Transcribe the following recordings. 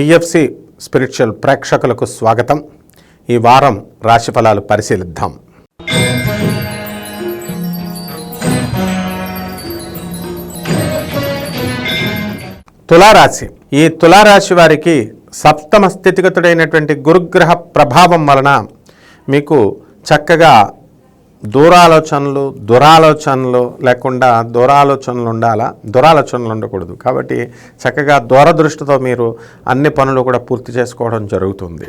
TFC spiritual ప్రేక్షకులకు స్వాగతం. ఈ వారం రాశిఫలాలు పరిశీలిద్దాం. తులారాశి. ఈ తులారాశి వారికి సప్తమ స్థితిగతుడైనటువంటి గురుగ్రహ ప్రభావం వలన మీకు చక్కగా దూరాలోచనలు దురాలోచనలు లేకుండా దూరాలోచనలు ఉండాలా? దురాలోచనలు ఉండకూడదు. కాబట్టి చక్కగా దూరదృష్టితో మీరు అన్ని పనులు కూడా పూర్తి చేసుకోవడం జరుగుతుంది.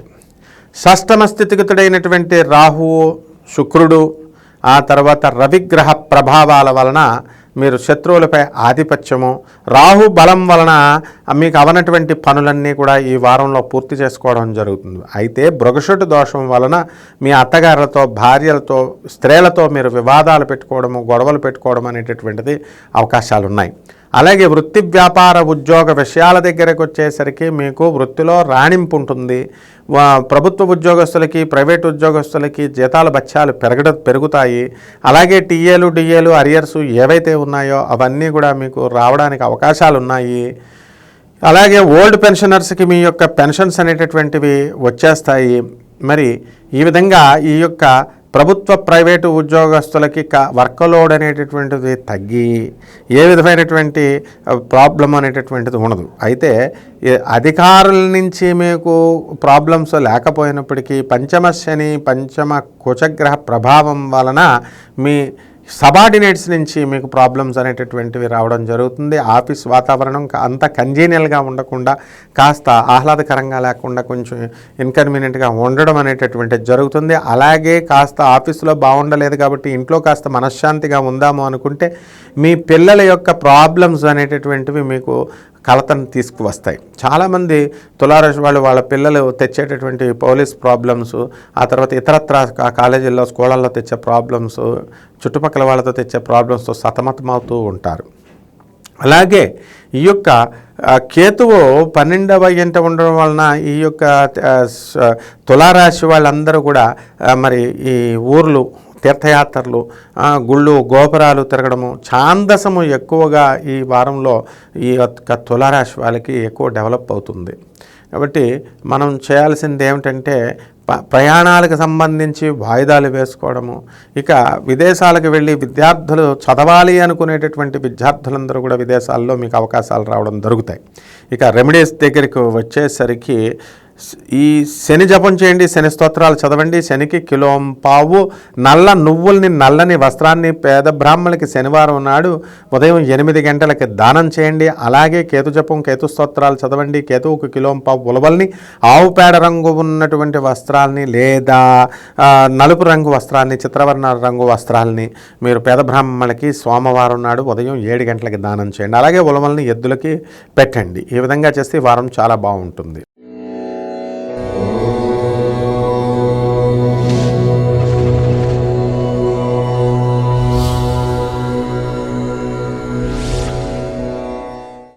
షష్టమ స్థితిగతుడైనటువంటి రాహువు శుక్రుడు ఆ తర్వాత రవిగ్రహ ప్రభావాల వలన మీరు శత్రువులపై ఆధిపత్యము. రాహు బలం వలన మీకు అవనటువంటి పనులన్నీ కూడా ఈ వారంలో పూర్తి చేసుకోవడం జరుగుతుంది. అయితే భృగషుడు దోషం వలన మీ అత్తగారులతో భార్యలతో స్త్రీలతో మీరు వివాదాలు పెట్టుకోవడము గొడవలు పెట్టుకోవడం అనేటటువంటిది అవకాశాలు ఉన్నాయి అలాగే వృత్తి వ్యాపార ఉద్యోగ విషయాల దగ్గరకు వచ్చేసరికి మీకు వృత్తిలో రాణింపు ఉంటుంది. వా- ప్రభుత్వ ఉద్యోగస్తులకి ప్రైవేట్ ఉద్యోగస్తులకి జీతాల బత్యాలు పెరగడ పెరుగుతాయి. అలాగే టీఏలు డిఏలు అరియర్స్ ఏవైతే ఉన్నాయో అవన్నీ కూడా మీకు రావడానికి అవకాశాలు ఉన్నాయి. అలాగే ఓల్డ్ పెన్షనర్స్కి మీ యొక్క పెన్షన్స్ అనేటటువంటివి వచ్చేస్తాయి. మరి ఈ విధంగా ఈ యొక్క ప్రభుత్వ ప్రైవేటు ఉద్యోగస్తులకి క వర్క్ లోడ్ అనేటటువంటిది తగ్గి ఏ విధమైనటువంటి ప్రాబ్లం అనేటటువంటిది ఉండదు. అయితే అధికారుల నుంచి మీకు ప్రాబ్లమ్స్ లేకపోయినప్పటికీ పంచమ శని పంచమ కుచగ్రహ ప్రభావం వలన మీ సబార్డినేట్స్ నుంచి మీకు ప్రాబ్లమ్స్ అనేటటువంటివి రావడం జరుగుతుంది. ఆఫీస్ వాతావరణం అంత కంజీనియల్గా ఉండకుండా కాస్త ఆహ్లాదకరంగా లేకుండా కొంచెం ఇన్కన్వీనియంట్గా ఉండడం అనేటటువంటిది జరుగుతుంది. అలాగే కాస్త ఆఫీసులో బాగుండలేదు కాబట్టి ఇంట్లో కాస్త మనశ్శాంతిగా ఉందాము అనుకుంటే మీ పిల్లల యొక్క ప్రాబ్లమ్స్ అనేటటువంటివి మీకు కలతను తీసుకువస్తాయి. చాలామంది తులారాశి వాళ్ళు వాళ్ళ పిల్లలు తెచ్చేటటువంటి పోలీస్ ప్రాబ్లమ్స్ ఆ తర్వాత ఇతరత్ర కాలేజీల్లో స్కూళ్ళల్లో తెచ్చే ప్రాబ్లమ్స్ చుట్టుపక్కల వాళ్ళతో తెచ్చే ప్రాబ్లమ్స్తో సతమతమవుతూ ఉంటారు. అలాగే ఈ యొక్క కేతువు పన్నెండవ ఎంట ఉండడం వలన ఈ యొక్క తులారాశి వాళ్ళందరూ కూడా మరి ఈ ఊర్లు తీర్థయాత్రలు గుళ్ళు గోపురాలు తిరగడము ఛాందసము ఎక్కువగా ఈ వారంలో ఈ యొక్క తులారాశి వాళ్ళకి ఎక్కువ డెవలప్ అవుతుంది. కాబట్టి మనం చేయాల్సింది ఏమిటంటే ప- ప్రయాణాలకు సంబంధించి వాయిదాలు వేసుకోవడము. ఇక విదేశాలకు వెళ్ళి విద్యార్థులు చదవాలి అనుకునేటటువంటి విద్యార్థులందరూ కూడా విదేశాల్లో మీకు అవకాశాలు రావడం దొరుకుతాయి. ఇక రెమెడీస్ దగ్గరికి వచ్చేసరికి ఈ శని జపం చేయండి శని స్తోత్రాలు చదవండి శనికి కిలోం పావు నల్ల నువ్వుల్ని నల్లని వస్త్రాన్ని పేద బ్రాహ్మణులకి శనివారం నాడు ఉదయం ఎనిమిది గంటలకి దానం చేయండి. అలాగే కేతు జపం కేతు స్తోత్రాలు చదవండి. కేతువుకు కిలోం పావు ఉలవల్ని ఆవు పేడ రంగు ఉన్నటువంటి వస్త్రాల్ని లేదా నలుపు రంగు వస్త్రాన్ని చిత్రవర్ణ రంగు వస్త్రాల్ని మీరు పేద బ్రాహ్మణులకి సోమవారం నాడు ఉదయం ఏడు గంటలకి దానం చేయండి. అలాగే ఉలవల్ని ఎద్దులకి పెట్టండి. ఈ విధంగా చేస్తే వారం చాలా బాగుంటుంది.